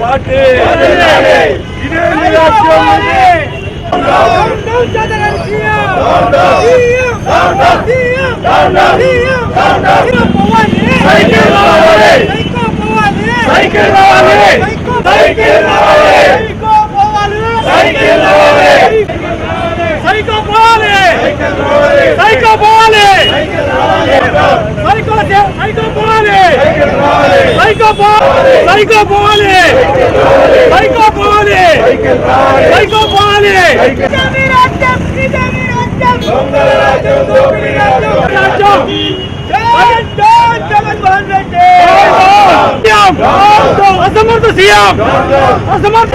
Party ఇదే cycle రావాలి cycle రావాలి సైకో పోవాలి సైకో పోవాలి సైకో సైకో సైకో పోవాలి సైకో పోవాలి సైకో పోవాలి సైకిల్ రావాలి సైకో పోవాలి దొంగల రాజ్యం దోపిడీ రాజ్యం రాజ్యం జగన్మోహన్ రెడ్డి సీఎం అసమర్థ సీఎం అసమర్థ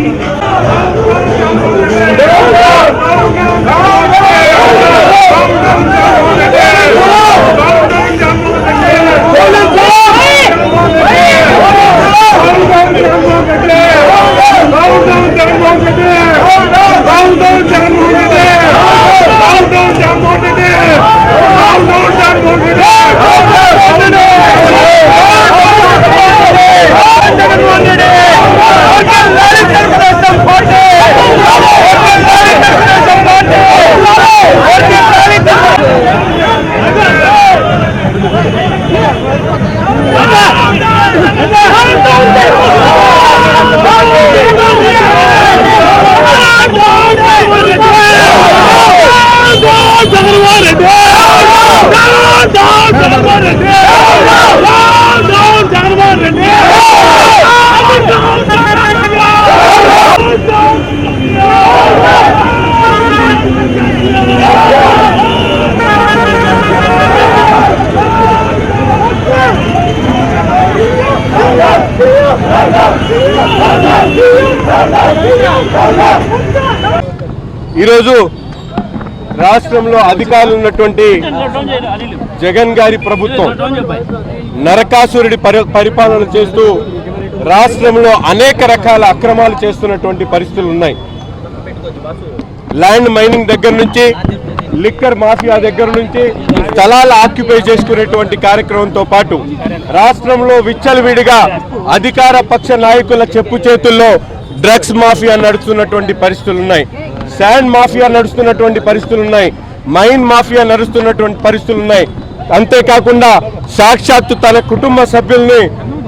ఈరోజు రాష్ట్రంలో అధికారులు ఉన్నటువంటి జగన్ గారి ప్రభుత్వం నరకాసురుడి పరి పరిపాలన చేస్తూ రాష్ట్రంలో అనేక రకాల అక్రమాలు చేస్తున్నటువంటి పరిస్థితులు ఉన్నాయి. ల్యాండ్ మైనింగ్ దగ్గర నుంచి లిక్కర్ మాఫియా దగ్గర నుంచి స్థలాలు ఆక్యుపై చేసుకునేటువంటి కార్యక్రమంతో పాటు రాష్ట్రంలో విచ్చలవిడిగా అధికార పక్ష నాయకుల చెప్పు చేతుల్లో డ్రగ్స్ మాఫియా నడుస్తున్నటువంటి పరిస్థితులు ఉన్నాయి. శాండ్ మాఫియా నడుస్తున్నటువంటి పరిస్థితులు ఉన్నాయి. మైన్ మాఫియా నడుస్తున్నటువంటి పరిస్థితులు ఉన్నాయి. అంతేకాకుండా సాక్షాత్తు తన కుటుంబ సభ్యుల్ని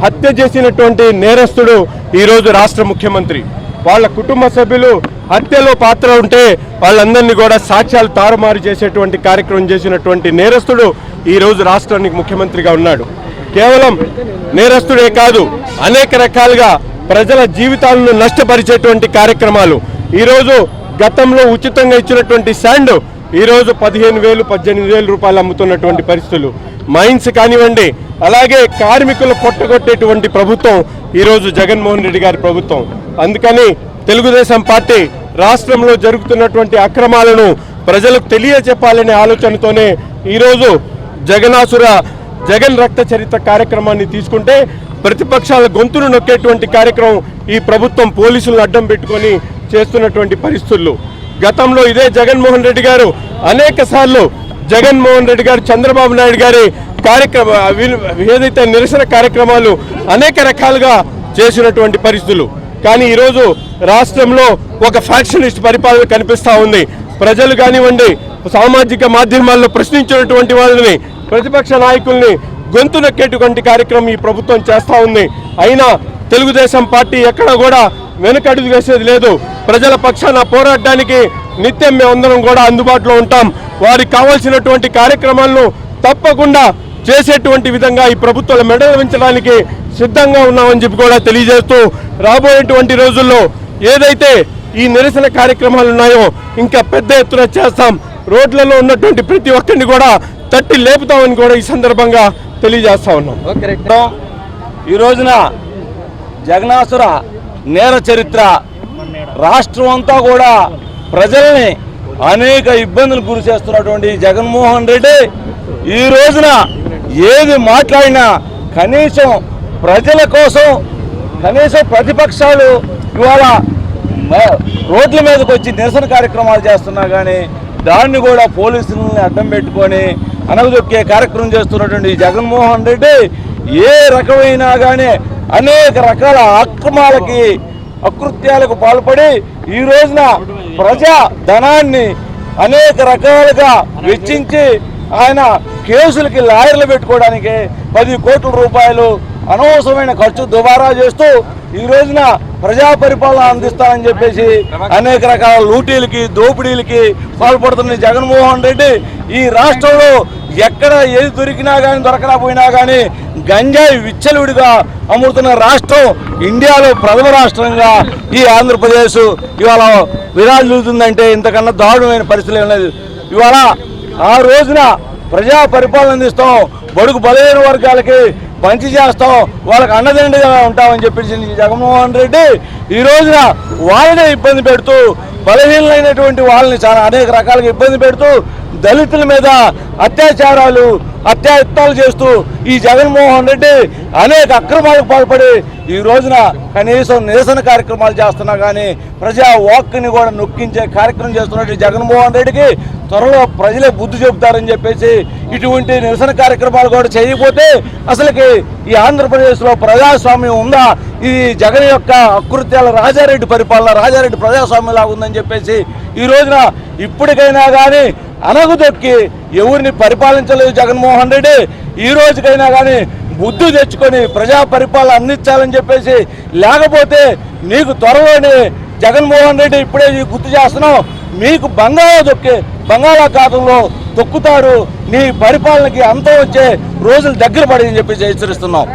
హత్య చేసినటువంటి నేరస్తుడు ఈరోజు రాష్ట్ర ముఖ్యమంత్రి. వాళ్ళ కుటుంబ సభ్యులు హత్యలో పాత్ర ఉంటే వాళ్ళందరినీ కూడా సాక్ష్యాలు తారుమారు చేసేటువంటి కార్యక్రమం చేసినటువంటి నేరస్తుడు ఈ రోజు రాష్ట్రానికి ముఖ్యమంత్రిగా ఉన్నాడు. కేవలం నేరస్తుడే కాదు అనేక రకాలుగా ప్రజల జీవితాలను నష్టపరిచేటువంటి కార్యక్రమాలు. ఈరోజు గతంలో ఉచితంగా ఇచ్చినటువంటి శాండ్ ఈరోజు పదిహేను వేలు పద్దెనిమిది వేలు రూపాయలు అమ్ముతున్నటువంటి పరిస్థితులు. మైన్స్ కానివ్వండి అలాగే కార్మికులు పొట్టగొట్టేటువంటి ప్రభుత్వం ఈరోజు జగన్మోహన్ రెడ్డి గారి ప్రభుత్వం. అందుకని తెలుగుదేశం పార్టీ రాష్ట్రంలో జరుగుతున్నటువంటి అక్రమాలను ప్రజలకు తెలియజెప్పాలనే ఆలోచనతోనే ఈరోజు జగనాసుర జగన్ రక్త చరిత్ర కార్యక్రమాన్ని తీసుకుంటే ప్రతిపక్షాల గొంతును నొక్కేటువంటి కార్యక్రమం ఈ ప్రభుత్వం పోలీసులను అడ్డం పెట్టుకొని చేస్తున్నటువంటి పరిస్థితులు. గతంలో ఇదే జగన్మోహన్ రెడ్డి గారు అనేక సార్లు జగన్మోహన్ రెడ్డి గారు చంద్రబాబు నాయుడు గారి కార్యక్రమ ఏదైతే నిరసన కార్యక్రమాలు అనేక రకాలుగా చేసినటువంటి పరిస్థితులు. కానీ ఈరోజు రాష్ట్రంలో ఒక ఫ్యాక్షనిస్ట్ పరిపాలన కనిపిస్తా ఉంది. ప్రజలు కానివ్వండి సామాజిక మాధ్యమాల్లో ప్రశ్నించినటువంటి వాళ్ళని ప్రతిపక్ష నాయకుల్ని గొంతు నొక్కేటువంటి కార్యక్రమం ఈ ప్రభుత్వం చేస్తూ ఉంది. అయినా తెలుగుదేశం పార్టీ ఎక్కడ కూడా వెనుకడుగు వేసేది లేదు. ప్రజల పక్షాన పోరాడడానికి నిత్యం మేమందరం కూడా అందుబాటులో ఉంటాం. వారికి కావాల్సినటువంటి కార్యక్రమాలను తప్పకుండా చేసేటువంటి విధంగా ఈ ప్రభుత్వాలు మెడవించడానికి ఉంచడానికి సిద్ధంగా ఉన్నామని చెప్పి కూడా తెలియజేస్తూ రాబోయేటువంటి రోజుల్లో ఏదైతే ఈ నిరసన కార్యక్రమాలు ఉన్నాయో ఇంకా పెద్ద ఎత్తున చేస్తాం. రోడ్లలో ఉన్నటువంటి ప్రతి ఒక్కరిని కూడా తట్టి లేపుతామని కూడా ఈ సందర్భంగా తెలియజేస్తా ఉన్నాం. ఈ రోజున జగనాసుర నేర చరిత్ర. రాష్ట్రం అంతా కూడా ప్రజల్ని అనేక ఇబ్బందులు గురి చేస్తున్నటువంటి జగన్మోహన్ రెడ్డి ఈ రోజున ఏది మాట్లాడినా కనీసం ప్రజల కోసం కనీసం ప్రతిపక్షాలు ఇవాళ రోడ్ల మీదకి వచ్చి నిరసన కార్యక్రమాలు చేస్తున్నా కానీ దాన్ని కూడా పోలీసులని అడ్డం పెట్టుకొని అనగదొక్కే కార్యక్రమం చేస్తున్నటువంటి జగన్మోహన్ రెడ్డి ఏ రకమైనా కానీ అనేక రకాల అక్రమాలకి అకృత్యాలకు పాల్పడి ఈ రోజున ప్రజా ధనాన్ని అనేక రకాలుగా వెచ్చించి ఆయన కేసులకి లాయర్లు పెట్టుకోవడానికి పది కోట్ల రూపాయలు అనవసరమైన ఖర్చు దుబారా చేస్తూ ఈ రోజున ప్రజా పరిపాలన అందిస్తానని చెప్పేసి అనేక రకాల లూటీలకి దోపిడీలకి పాల్పడుతున్న జగన్మోహన్ రెడ్డి ఈ రాష్ట్రంలో ఎక్కడ ఏది దొరికినా కానీ దొరకకపోయినా కానీ గంజాయి విచ్చలవిడిగా అమ్ముతున్న రాష్ట్రం ఇండియాలో ప్రథమ రాష్ట్రంగా ఈ ఆంధ్రప్రదేశ్ ఇవాళ విరాజిల్లుతుందంటే ఇంతకన్నా దారుణమైన పరిస్థితులు ఏం లేదు. ఇవాళ ఆ రోజున ప్రజా పరిపాలన అందిస్తాం బడుగు బలహీన వర్గాలకి పంచి చేస్తాం వాళ్ళకి అండదండగా ఉంటామని చెప్పేసి జగన్మోహన్ రెడ్డి ఈ రోజున వాళ్ళనే ఇబ్బంది పెడుతూ బలహీనమైనటువంటి వాళ్ళని చాలా అనేక రకాలుగా ఇబ్బంది పెడుతూ దళితుల మీద అత్యాచారాలు అత్యాయత్నాలు చేస్తూ ఈ జగన్మోహన్ రెడ్డి అనేక అక్రమాలకు పాల్పడి ఈ రోజున కనీసం నిరసన కార్యక్రమాలు చేస్తున్నా కానీ ప్రజా వాక్ని కూడా నొక్కించే కార్యక్రమం చేస్తున్నట్టు జగన్మోహన్ రెడ్డికి త్వరలో ప్రజలే బుద్ధి చెబుతారని చెప్పేసి ఇటువంటి నిరసన కార్యక్రమాలు కూడా చేయకపోతే అసలుకి ఈ ఆంధ్రప్రదేశ్లో ప్రజాస్వామ్యం ఉందా? ఇది జగన్ యొక్క అకృత్యాల రాజారెడ్డి పరిపాలన రాజారెడ్డి ప్రజాస్వామ్యం ఉందని చెప్పేసి ఈ రోజున ఇప్పటికైనా కానీ అనగుదొక్కి ఎవరిని పరిపాలించలేదు జగన్మోహన్ రెడ్డి. ఈ రోజుకైనా కానీ బుద్ధి తెచ్చుకొని ప్రజా పరిపాలన అందించాలని చెప్పేసి లేకపోతే నీకు త్వరలోనే జగన్మోహన్ రెడ్డి ఇప్పుడే గుర్తు చేస్తున్నాం మీకు బంగాళా దొక్కి బంగాళాఖాతంలో తొక్కుతారు నీ పరిపాలనకి అంతం వచ్చే రోజులు దగ్గర పడి అని చెప్పేసి హెచ్చరిస్తున్నాం